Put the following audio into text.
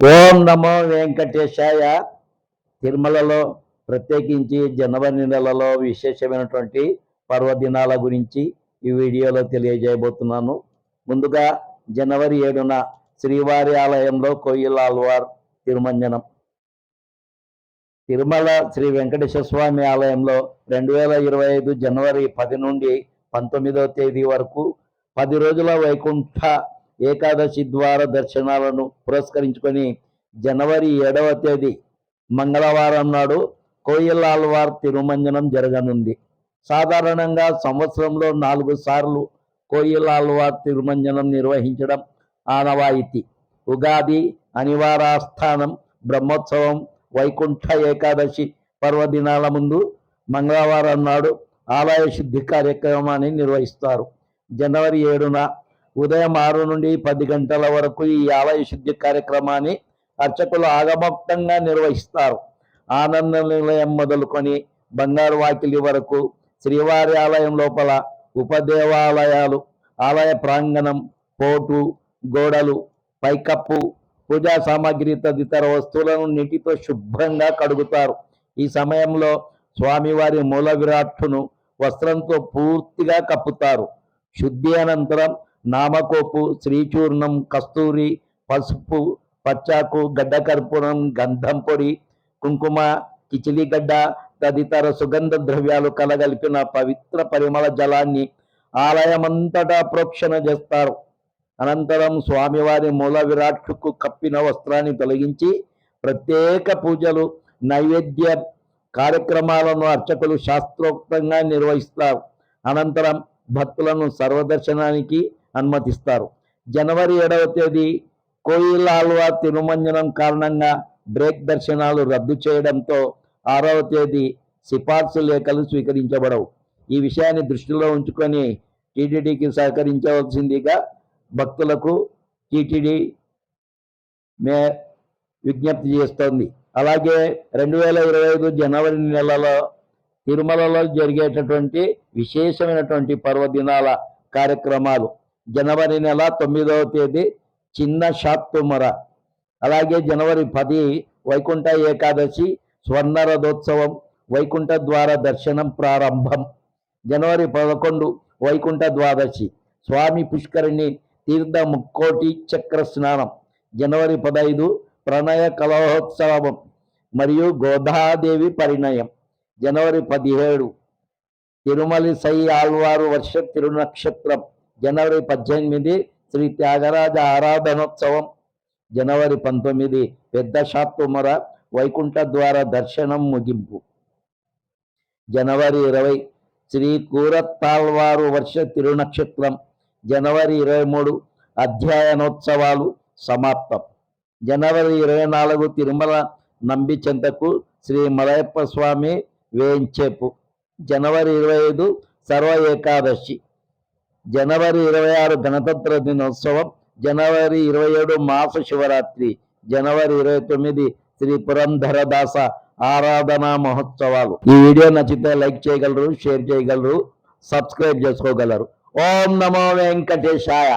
ఓం నమో వెంకటేశాయ. తిరుమలలో ప్రత్యేకించి జనవరి నెలలో విశేషమైనటువంటి పర్వదినాల గురించి ఈ వీడియోలో తెలియజేయబోతున్నాను. ముందుగా జనవరి ఏడున శ్రీవారి ఆలయంలో కొయ్యల ఆల్వార్ తిరుమంజనం. తిరుమల శ్రీ వెంకటేశ్వర స్వామి ఆలయంలో రెండు వేల ఇరవై ఐదు జనవరి పది నుండి పంతొమ్మిదవ తేదీ వరకు పది రోజుల వైకుంఠ ఏకాదశి ద్వార దర్శనాలను పురస్కరించుకొని జనవరి ఏడవ తేదీ మంగళవారం నాడు కోయిలాల్వార్ తిరుమంజనం జరగనుంది. సాధారణంగా సంవత్సరంలో నాలుగు సార్లు కోయిలాల్వార్ తిరుమంజనం నిర్వహించడం ఆనవాయితీ. ఉగాది అనివారాస్థానం బ్రహ్మోత్సవం వైకుంఠ ఏకాదశి పర్వదినాల ముందు మంగళవారం నాడు ఆలయ శుద్ధి కార్యక్రమాన్ని నిర్వహిస్తారు. జనవరి ఏడున ఉదయం ఆరు నుండి పది గంటల వరకు ఈ ఆలయ శుద్ధి కార్యక్రమాన్ని అర్చకులు ఆగమోక్తంగా నిర్వహిస్తారు. ఆనంద నిలయం మొదలుకొని బంగారు వాకిలి వరకు శ్రీవారి ఆలయం లోపల ఉపదేవాలయాలు ఆలయ ప్రాంగణం పోటు గోడలు పైకప్పు పూజా సామాగ్రి తదితర వస్తువులను నీటితో శుభ్రంగా కడుగుతారు. ఈ సమయంలో స్వామివారి మూల విరాట్టును వస్త్రంతో పూర్తిగా కప్పుతారు. శుద్ధి అనంతరం నామకోపు శ్రీచూర్ణం కస్తూరి పసుపు పచ్చాకు గడ్డ కర్పూరం గంధం పొడి కుంకుమ కిచిలిగడ్డ తదితర సుగంధ ద్రవ్యాలు కలగలిపిన పవిత్ర పరిమళ జలాన్ని ఆలయమంతటా ప్రోక్షణ చేస్తారు. అనంతరం స్వామివారి మూల విరాట్టుకు కప్పిన వస్త్రాన్ని తొలగించి ప్రత్యేక పూజలు నైవేద్య కార్యక్రమాలను అర్చకులు శాస్త్రోక్తంగా నిర్వహిస్తారు. అనంతరం భక్తులను సర్వదర్శనానికి అనుమతిస్తారు. జనవరి ఏడవ తేదీ కోయిలాల్వా తిరుమంజనం కారణంగా బ్రేక్ దర్శనాలు రద్దు చేయడంతో ఆరవ తేదీ సిఫార్సు లేఖలు స్వీకరించబడవు. ఈ విషయాన్ని దృష్టిలో ఉంచుకొని టీటీడీకి సహకరించవలసిందిగా భక్తులకు టీటీడీ మే విజ్ఞప్తి చేస్తోంది. అలాగే రెండు వేల ఇరవై ఐదు జనవరి నెలలో తిరుమలలో జరిగేటటువంటి విశేషమైనటువంటి పర్వదినాల కార్యక్రమాలు జనవరి నెల తొమ్మిదవ తేదీ చిన్న షాత్తుమర అలాగే జనవరి పది వైకుంఠ ఏకాదశి స్వర్ణ రథోత్సవం వైకుంఠ ద్వార దర్శనం ప్రారంభం. జనవరి పదకొండు వైకుంఠ ద్వాదశి స్వామి పుష్కరిణి తీర్థ ముక్కోటి చక్ర స్నానం. జనవరి పదహైదు ప్రణయ కలహోత్సవం మరియు గోదాదేవి పరిణయం. జనవరి పదిహేడు తిరుమలి సై ఆళ్వారు వర్ష తిరునక్షత్రం. జనవరి పద్దెనిమిది శ్రీ త్యాగరాజ ఆరాధనోత్సవం. జనవరి పంతొమ్మిది పెద్ద షాత్తుమర వైకుంఠ ద్వార దర్శనం ముగింపు. జనవరి ఇరవై శ్రీ కూరత్తాళ్వారు వర్ష తిరునక్షత్రం. జనవరి ఇరవై మూడు అధ్యయనోత్సవాలు సమాప్తం. జనవరి ఇరవై నాలుగు తిరుమల నంబి చెంతకు శ్రీ మలయప్ప స్వామి వేయించేపు జనవరి ఇరవై ఐదు సర్వ ఏకాదశి. జనవరి ఇరవై ఆరు గణతంత్ర దినోత్సవం జనవరి ఇరవై ఏడు మాస శివరాత్రి జనవరి ఇరవై తొమ్మిది శ్రీ పురంధరదాస ఆరాధనా మహోత్సవాలు. ఈ వీడియో నచ్చితే లైక్ చేయగలరు షేర్ చేయగలరు సబ్స్క్రైబ్ చేసుకోగలరు. ఓం నమో వెంకటేశాయ.